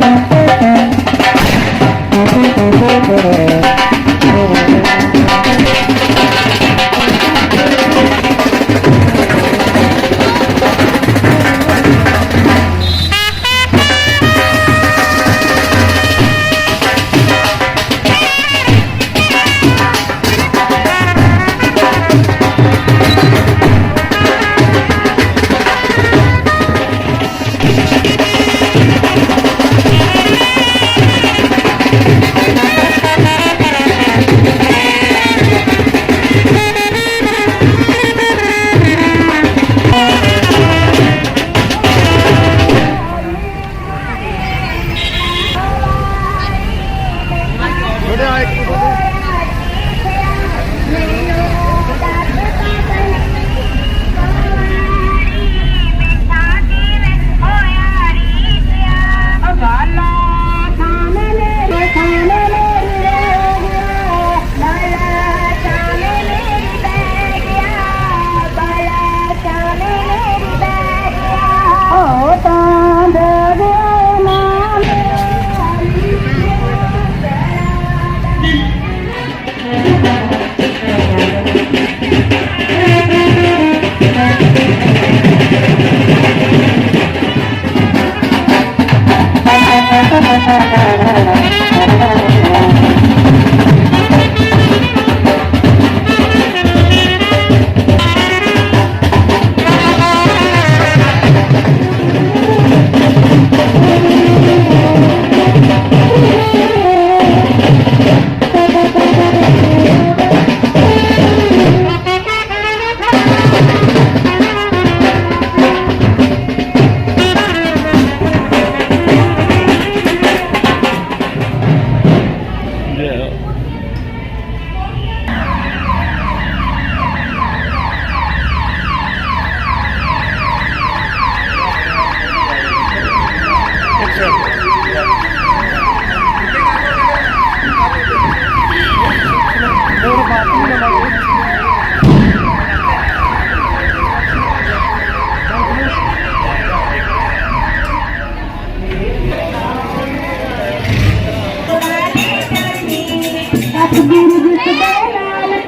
Thank you.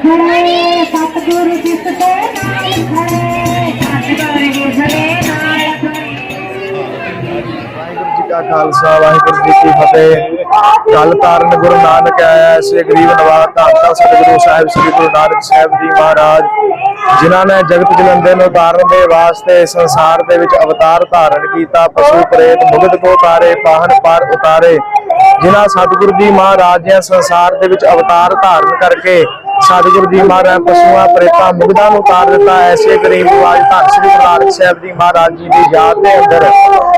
ਖੜੇ ਸਤਿਗੁਰੂ ਜਿਸ ਦੇ ਨਾਲ ਖੜੇ ਸਤਿਗੁਰੂ ਜਿਸ ਦੇ ਨਾਲ ਵਾਹਿਗੁਰੂ ਜੀ ਕਾ ਖਾਲਸਾ, ਵਾਹਿਗੁਰੂ ਜੀ ਕੀ ਫਤਿਹ। ਕੱਲ ਤਾਰਨ ਗੁਰੂ ਨਾਨਕ ਆਇਆ ਸੇ ਗਰੀਬ ਨਵਾਜ ਧੰਨ ਧੰਨ ਸਤਿਗੁਰੂ ਸਾਹਿਬ, ਸ੍ਰੀ ਗੁਰੂ ਨਾਨਕ ਸਾਹਿਬ ਜੀ ਮਹਾਰਾਜ, ਜਿਨ੍ਹਾਂ ਨੇ ਜਗਤ ਜਲੰਦੇ ਨੂੰ ਉਤਾਰਨ ਦੇ ਵਾਸਤੇ ਸੰਸਾਰ ਦੇ ਵਿੱਚ ਅਵਤਾਰ ਧਾਰਨ ਕੀਤਾ, ਪਸ਼ੂ ਪ੍ਰੇਤ, ਮੁਗਧ ਕੋ ਉਤਾਰੇ ਪਾਹਨ ਪਾਰ ਉਤਾਰੇ। ਜਿਨ੍ਹਾਂ ਸਤਿਗੁਰੂ ਜੀ ਮਹਾਰਾਜ ਨੇ ਸੰਸਾਰ ਦੇ ਵਿੱਚ ਅਵਤਾਰ ਧਾਰਨ ਕਰਕੇ ਸਤਿਗੁਰੂ ਜੀ ਮਹਾਰਾਜ ਪਸ਼ੂਆਂ, ਪ੍ਰੇਤਾਂ, ਮੁਗਧਾਂ ਨੂੰ ਉਤਾਰ ਦਿੱਤਾ, ਐਸੇ ਗਰੀਬ ਨਵਾਜ ਧੰਨ ਸ੍ਰੀ ਗੁਰੂ ਨਾਨਕ ਸਾਹਿਬ ਜੀ ਮਹਾਰਾਜ ਜੀ ਦੀ ਯਾਦ ਦੇ ਅੰਦਰ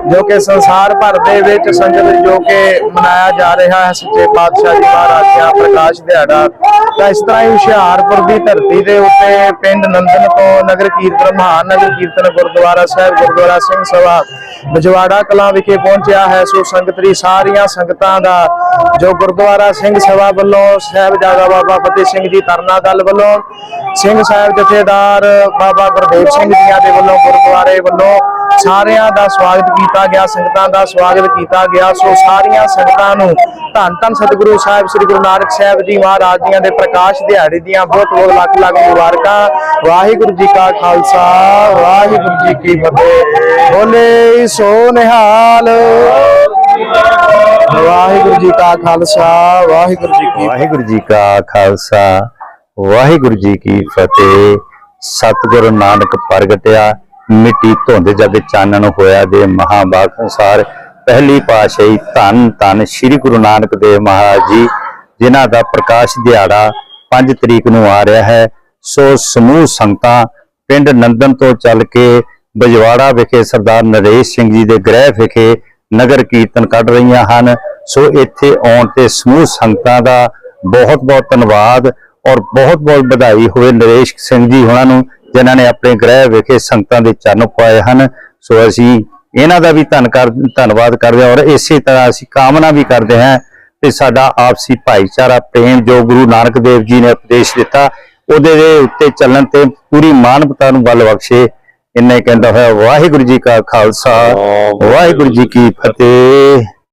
ਜੋ ਕਿ ਸੰਸਾਰ ਭਰ ਦੇ ਵਿੱਚ ਸੰਗਤ ਜੋ ਕਿ ਮਨਾਇਆ ਜਾ ਰਿਹਾ ਹੈ, ਸੱਚੇ ਪਾਤਸ਼ਾਹ ਜੀ ਮਹਾਰਾਜ ਦਾ ਪ੍ਰਕਾਸ਼ ਦਿਹਾੜਾ, ਤਾਂ ਇਸ ਤਰ੍ਹਾਂ ਹੀ ਹੁਸ਼ਿਆਰਪੁਰ ਦੀ ਧਰਤੀ ਦੇ ਉੱਤੇ ਪਿੰਡ ਨੰਦਨ ਤੋਂ ਨਗਰ ਕੀਰਤਨ, ਮਹਾਨ ਨਗਰ ਕੀਰਤਨ ਗੁਰਦੁਆਰਾ ਸਾਹਿਬ, ਗੁਰਦੁਆਰਾ ਸਿੰਘ ਸਭਾ ਬਜਵਾੜਾ ਕਲਾਂ ਵਿਖੇ ਪਹੁੰਚਿਆ ਹੈ। ਸੋ ਸੰਗਤਰੀ ਸਾਰੀਆਂ ਸੰਗਤਾਂ ਦਾ ਜੋ ਗੁਰਦੁਆਰਾ ਸਿੰਘ ਸਭਾ ਵੱਲੋਂ, ਸਾਹਿਬਜ਼ਾਦਾ ਬਾਬਾ ਫਤਿਹ ਸਿੰਘ ਜੀ ਤਰਨਾ ਦਲ ਵੱਲੋਂ, ਸਿੰਘ ਸਾਹਿਬ ਜਥੇਦਾਰ ਬਾਬਾ ਗੁਰਦੇਵ ਸਿੰਘ ਜੀਆਂ ਦੇ ਵੱਲੋਂ, ਗੁਰਦੁਆਰੇ ਵੱਲੋਂ ਸਾਰਿਆਂ ਦਾ ਸਵਾਗਤ ਕੀਤਾ ਗਿਆ, ਸੰਗਤਾਂ ਦਾ ਸਵਾਗਤ ਕੀਤਾ ਗਿਆ। ਸੋ ਸਾਰੀਆਂ ਸੰਗਤਾਂ ਨੂੰ ਧੰਨ ਧੰਨ ਸਤਿਗੁਰੂ ਸਾਹਿਬ, ਸ੍ਰੀ ਗੁਰੂ ਨਾਨਕ ਸਾਹਿਬ ਜੀ ਮਹਾਰਾਜ ਜੀਆਂ ਦੇ ਪ੍ਰਕਾਸ਼ ਦਿਹਾੜੇ ਦੀਆਂ ਬਹੁਤ ਬਹੁਤ ਲੱਖ ਲੱਖ ਮੁਬਾਰਕਾਂ। ਵਾਹਿਗੁਰੂ ਜੀ ਕਾ ਖਾਲਸਾ, ਵਾਹਿਗੁਰੂ ਜੀ ਕੀ ਫਤਿਹ। ਬੋਲੇ ਸੋ ਨਿਹਾਲ। ਵਾਹਿਗੁਰੂ ਜੀ ਕਾ ਖਾਲਸਾ, ਵਾਹਿਗੁਰੂ ਜੀ ਕੀ ਵਾਹਿਗੁਰੂ ਜੀ ਕਾ ਖਾਲਸਾ, ਵਾਹਿਗੁਰੂ ਜੀ ਕੀ ਫਤਿਹ। ਸਤਿਗੁਰੂ ਨਾਨਕ ਪ੍ਰਗਟਿਆ ਮਿੱਟੀ ਧੁੰਦ ਜਦ ਚਾਨਣ ਹੋਇਆ ਦੇ ਮਹਾਬਾਗ ਸੰਸਾਰ। ਪਹਿਲੀ ਪਾਤਸ਼ਾਹੀ ਧੰਨ ਧੰਨ ਸ੍ਰੀ ਗੁਰੂ ਨਾਨਕ ਦੇਵ ਮਹਾਰਾਜ ਜੀ, ਜਿਨ੍ਹਾਂ ਦਾ ਪ੍ਰਕਾਸ਼ ਦਿਹਾੜਾ 5 ਤਰੀਕ ਨੂੰ ਆ ਰਿਹਾ ਹੈ। ਸੋ ਸਮੂਹ ਸੰਗਤਾਂ ਪਿੰਡ ਨੰਦਨ ਤੋਂ ਚੱਲ ਕੇ ਬਜਵਾੜਾ ਵਿਖੇ ਸਰਦਾਰ ਨਰੇਸ਼ ਸਿੰਘ ਜੀ ਦੇ ਗ੍ਰਹਿ ਵਿਖੇ ਨਗਰ ਕੀਰਤਨ ਕੱਢ ਰਹੀਆਂ ਹਨ। ਸੋ ਇੱਥੇ ਆਉਣ ਤੇ ਸਮੂਹ ਸੰਗਤਾਂ ਦਾ ਬਹੁਤ ਬਹੁਤ ਧੰਨਵਾਦ ਔਰ ਬਹੁਤ ਬਹੁਤ ਵਧਾਈ ਹੋਵੇ ਨਰੇਸ਼ ਸਿੰਘ ਜੀ ਉਹਨਾਂ ਨੂੰ। ਜਿਨ੍ਹਾਂ ਨੇ ਆਪਣੇ ਗ੍ਰਹਿ ਵਿਖੇ ਸੰਗਤਾਂ ਦੇ ਚਰਨ ਪਾਏ ਹਨ। ਸੋ ਅਸੀਂ ਇਹਨਾਂ ਦਾ ਵੀ ਧੰਨ ਕਰ ਧੰਨਵਾਦ ਕਰਦੇ ਹਾਂ ਔਰ ਇਸੇ ਤਰ੍ਹਾਂ ਅਸੀਂ ਕਾਮਨਾ ਵੀ ਕਰਦੇ ਹਾਂ ਕਿ ਸਾਡਾ ਆਪਸੀ ਭਾਈਚਾਰਾ ਪ੍ਰੇਮ ਜੋ ਗੁਰੂ ਨਾਨਕ ਦੇਵ ਜੀ ਨੇ ਉਪਦੇਸ਼ ਦਿੱਤਾ ਉਹਦੇ ਦੇ ਉੱਤੇ ਚੱਲਣ ਤੇ ਪੂਰੀ ਮਾਨਵਤਾ ਨੂੰ ਬਲ ਬਖਸ਼ੇ। ਇੰਨੇ ਕਹਿੰਦਾ ਹੋਇਆ ਵਾਹਿਗੁਰੂ ਜੀ ਕਾ ਖਾਲਸਾ ਵਾਹਿਗੁਰੂ ਜੀ ਕੀ ਫਤਿਹ।